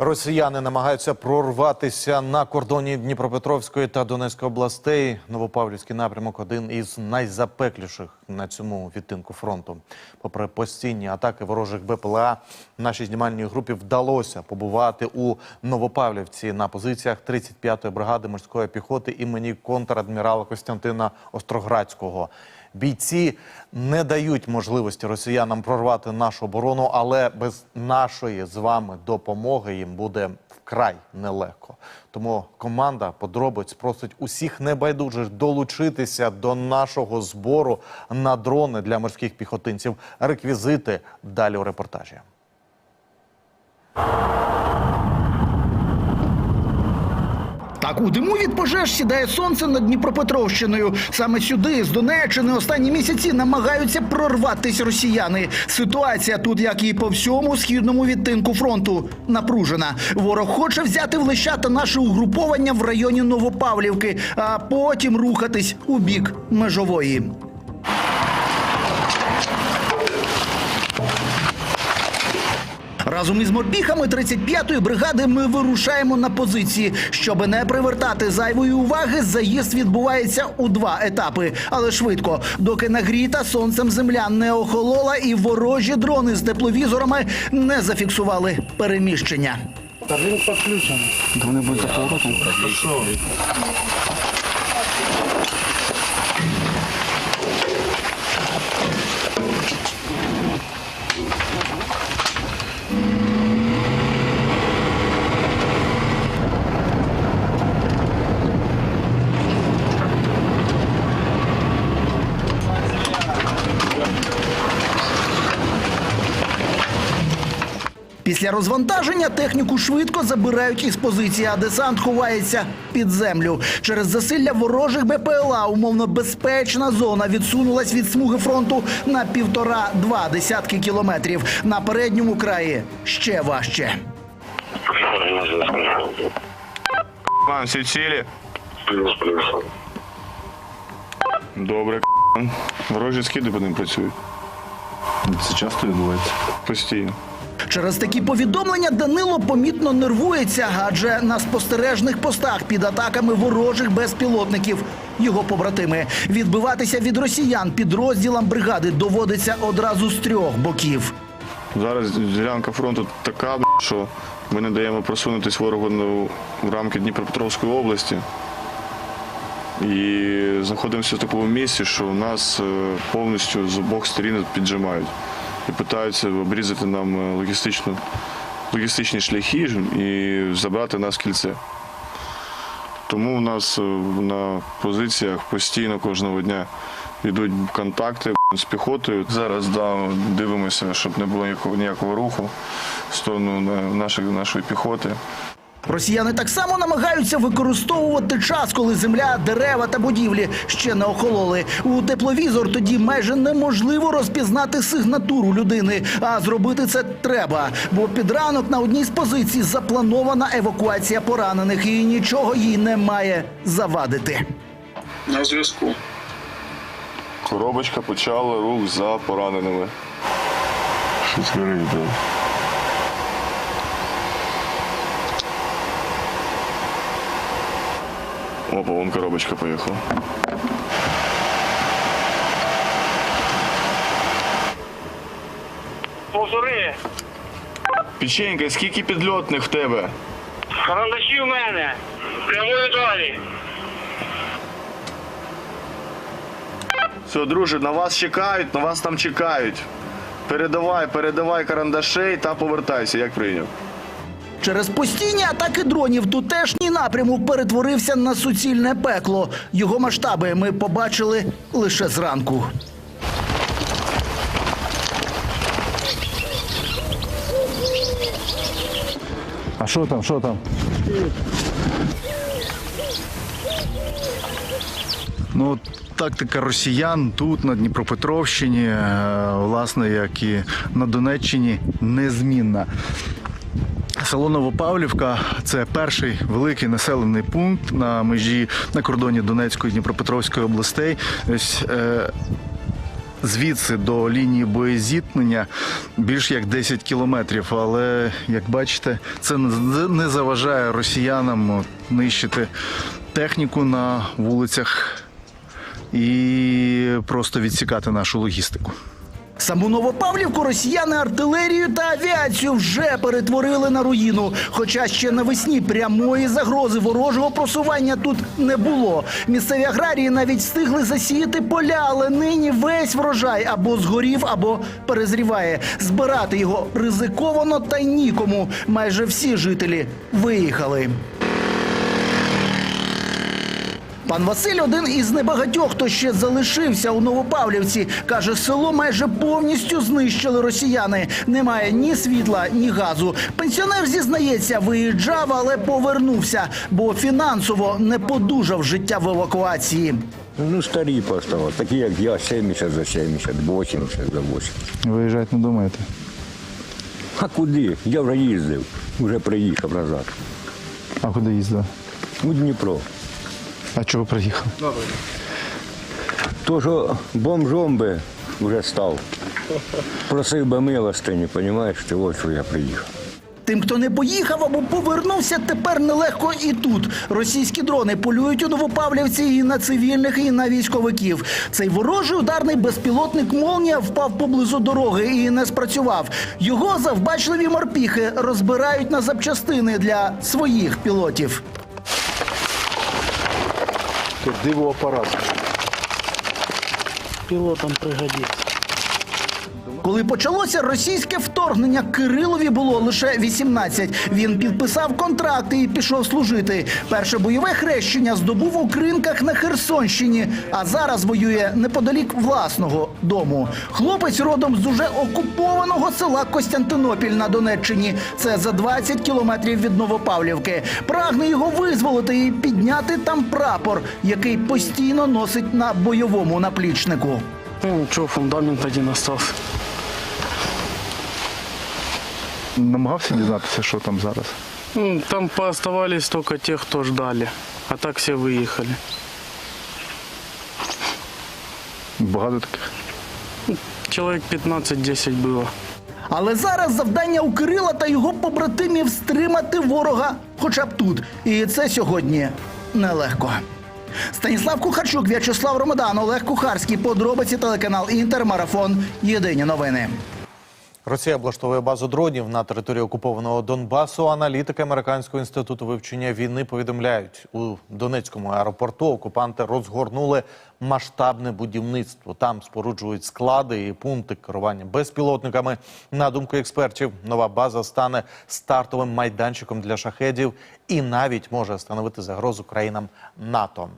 Росіяни намагаються прорватися на кордоні Дніпропетровської та Донецької областей. Новопавлівський напрямок один із найзапекліших на цьому відтинку фронту. Попри постійні атаки ворожих БПЛА, нашій знімальній групі вдалося побувати у Новопавлівці на позиціях 35-ї бригади морської піхоти імені контрадмірала Костянтина Остроградського. Бійці не дають можливості росіянам прорвати нашу оборону, але без нашої з вами допомоги їм буде вкрай нелегко. Тому команда подробиць просить усіх небайдужих долучитися до нашого збору на дрони для морських піхотинців. Реквізити далі у репортажі. Так, у диму від пожеж сідає сонце над Дніпропетровщиною. Саме сюди, з Донеччини, останні місяці намагаються прорватися росіяни. Ситуація тут, як і по всьому східному відтинку фронту, напружена. Ворог хоче взяти в лищата наше угруповання в районі Новопавлівки, а потім рухатись у бік межової. Разом із морпіхами 35-ї бригади ми вирушаємо на позиції. Щоби не привертати зайвої уваги, заїзд відбувається у два етапи, але швидко, доки нагріта сонцем земля не охолола і ворожі дрони з тепловізорами не зафіксували переміщення. Та він підключений. Вони будуть за поворотом. Після розвантаження техніку швидко забирають із позиції, а десант ховається під землю. Через засилля ворожих БПЛА умовно безпечна зона відсунулась від смуги фронту на півтора-два десятки кілометрів. На передньому краї ще важче. Вам всі цілі? Плюс, плюс. Добре, ворожі скиди по ним працюють. Це часто відбувається. Постійно. Через такі повідомлення Данило помітно нервується, адже на спостережних постах під атаками ворожих безпілотників його побратими. Відбиватися від росіян підрозділам бригади доводиться одразу з трьох боків. Зараз ділянка фронту така, що ми не даємо просунутись ворогу в рамки Дніпропетровської області. І знаходимося в такому місці, що нас е, повністю з обох сторін піджимають і намагаються обрізати нам е, логістичну, логістичні шляхи і забрати нас в кільце. Тому в нас е, на позиціях постійно кожного дня йдуть контакти з піхотою. Зараз да, дивимося, щоб не було ніякого, руху в сторону нашої, нашої піхоти. Росіяни так само намагаються використовувати час, коли земля, дерева та будівлі ще не охололи. У тепловізор тоді майже неможливо розпізнати сигнатуру людини. А зробити це треба, бо під ранок на одній з позицій запланована евакуація поранених, і нічого їй не має завадити. На зв'язку. Коробочка почала рух за пораненими. Щось горить, так. Опа, вон коробочка поїхала. Позори. Печенька, скільки підльотних в тебе? Карандаші в мене. Прямою далі. Все, друже, на вас чекають, на вас там чекають. Передавай, передавай карандашей та повертайся, як прийняв. Через постійні атаки дронів тутешній напрямок перетворився на суцільне пекло. Його масштаби ми побачили лише зранку. А що там, що там? Ну, тактика росіян тут, на Дніпропетровщині, е, власне, як і на Донеччині, незмінна. Село Новопавлівка це перший великий населений пункт на межі на кордоні Донецької і Дніпропетровської областей. Ось, е, звідси до лінії боєзіткнення більш як 10 кілометрів. Але як бачите, це не- заважає росіянам нищити техніку на вулицях і просто відсікати нашу логістику. Саму Новопавлівку росіяни артилерію та авіацію вже перетворили на руїну. Хоча ще навесні прямої загрози ворожого просування тут не було. Місцеві аграрії навіть встигли засіяти поля, але нині весь врожай або згорів, або перезріває. Збирати його ризиковано та нікому. Майже всі жителі виїхали. Пан Василь один із небагатьох, хто ще залишився у Новопавлівці. Каже, село майже повністю знищили росіяни. Немає ні світла, ні газу. Пенсіонер зізнається, виїжджав, але повернувся, бо фінансово не подужав життя в евакуації. Ну, старі просто, такі як я, 70 за 70, 80 за 80. Виїжджати не думаєте? А куди? Я вже їздив, вже приїхав назад. А куди їздили? У Дніпро. А чого приїхав? То, що бомжом би вже став. Просив би милостині, розумієш, ти ось що я приїхав. Тим, хто не поїхав або повернувся, тепер нелегко і тут. Російські дрони полюють у Новопавлівці і на цивільних, і на військовиків. Цей ворожий ударний безпілотник Молнія впав поблизу дороги і не спрацював. Його завбачливі морпіхи розбирають на запчастини для своїх пілотів. Диво аппарат. пилотам пригодится. Коли почалося російське вторгнення, Кирилові було лише 18. Він підписав контракти і пішов служити. Перше бойове хрещення здобув у кринках на Херсонщині, а зараз воює неподалік власного дому. Хлопець родом з уже окупованого села Костянтинопіль на Донеччині. Це за 20 кілометрів від Новопавлівки. Прагне його визволити і підняти там прапор, який постійно носить на бойовому наплічнику. Ну, что, фундамент один остался. Намагався дізнатися, що там зараз. Ну, Там пооставались только те, кто ждали. А так все выехали. Багато таких. Человек 15-10 было. Але зараз завдання у Кирила та його побратимів стримати ворога хоча б тут. І це сьогодні нелегко. Станіслав Кухарчук, В'ячеслав Ромадан, Олег Кухарський. Подробиці телеканал Інтермарафон. Єдині новини. Росія облаштовує базу дронів на території окупованого Донбасу. Аналітики американського інституту вивчення війни повідомляють, у Донецькому аеропорту окупанти розгорнули масштабне будівництво. Там споруджують склади і пункти керування безпілотниками. На думку експертів, нова база стане стартовим майданчиком для шахедів і навіть може становити загрозу країнам НАТО.